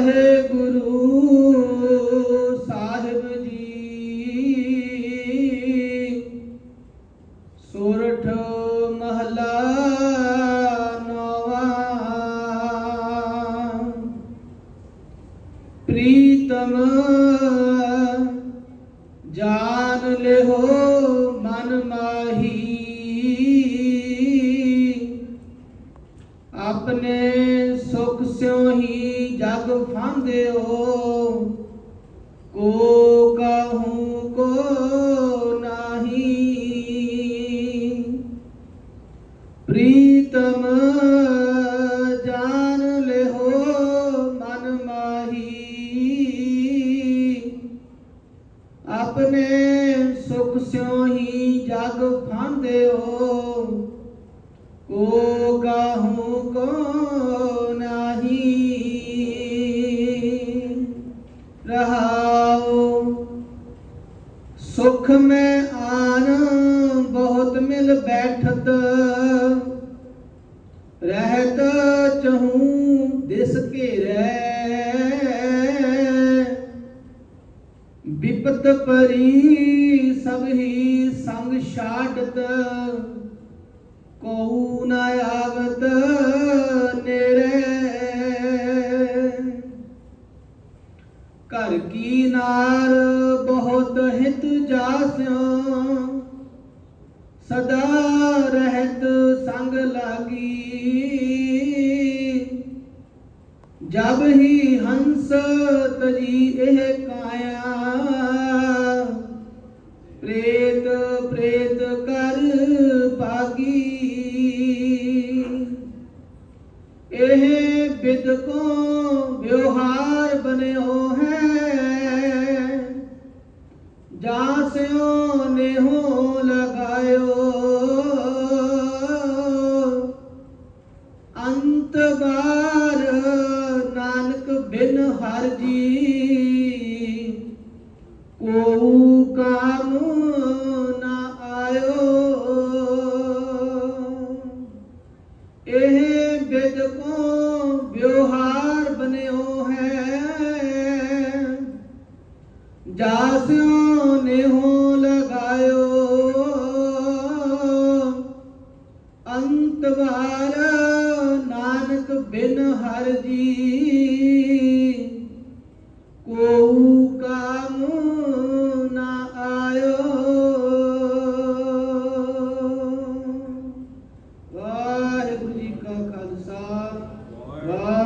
ਵਾਹਿਗੁਰੂ ਸਾਹਿਬ ਜੀ ਸੋਰਠ ਮਹਲਾ ਨੌਵਾਂ ਪ੍ਰੀਤਮ ਜਾਨ ਲਿਹੋ ਮਨ ਮਾਹੀ ਆਪਣੇ ਸੁਖ ਸਿਉ ਹੀ ਜਗ ਫਾਂਦਿਓ, ਕੋ ਕਹੂੰ ਕੋ ਨਾਹੀ। ਪ੍ਰੀਤਮ ਜਾਨ ਲਿਓ ਮਨ ਮਾਹੀ। ਆਪਣੇ ਸੁਖ ਸਿਉ ਹੀ ਜਗ ਫਾਂਦਿਓ, ਕੋ ਕਾਹੂ ਕੋ ਰਹਾਉ ਸੁਖ ਮੈਂ ਆਨ, ਬਹੁਤ ਮਿਲ ਬੈਠਤ। ਰਹਿਤ ਚਹੂੰ, ਦਿਸ ਘੇਰੈ। ਵਿਪਤ ਪਰੀ, ਸਭ ਹੀ ਸੰਗ ਛਾੜਤ ਕਉ ਨ ਆਵਤ। ਘਰ ਕੀ ਨਾਰ ਬਹੁਤ ਹਿਤ ਜਾਸਿਓ ਸਦਾ ਰਹਿਤ ਸੰਗ ਲਾਗੀ। ਜਬ ਹੀ ਹੰਸ ਤਜੀ ਇਹ ਕਾਇਆ। ਪ੍ਰੇਤ ਪ੍ਰੇਤ ਕਰ ਪਾਗੀ ਇਹ ਬਿਦ ਕੋ ਵਿਵਹਾਰ ਬਨਿਓ ਹੈ। ਜਾਸਿਓ ਨੇਹੋ ਲਗਾਇਓ। ਅੰਤ ਬਾਰ ਨਾਨਕ ਬਿਨ ਹਰ ਜੀ ਕੋ ਕਾਮ ਨਾ ਆਇਓ। ਇਹ ਬਿਦ ਕੋ ਵਿਵਹਾਰ ਜਾਸਿਓ ਨੇਹੋ ਲਗਾਇਓ। ਅੰਤ ਵਾਰ ਨਾਨਕ ਬਿਨ ਹਰ ਜੀ। ਕੋ ਕਾਮ ਨਾ ਆਇਓ। ਵਾਹਿਗੁਰੂ ਜੀ ਕਾ ਖਾਲਸਾ। ਵਾਹਿਗੁਰੂ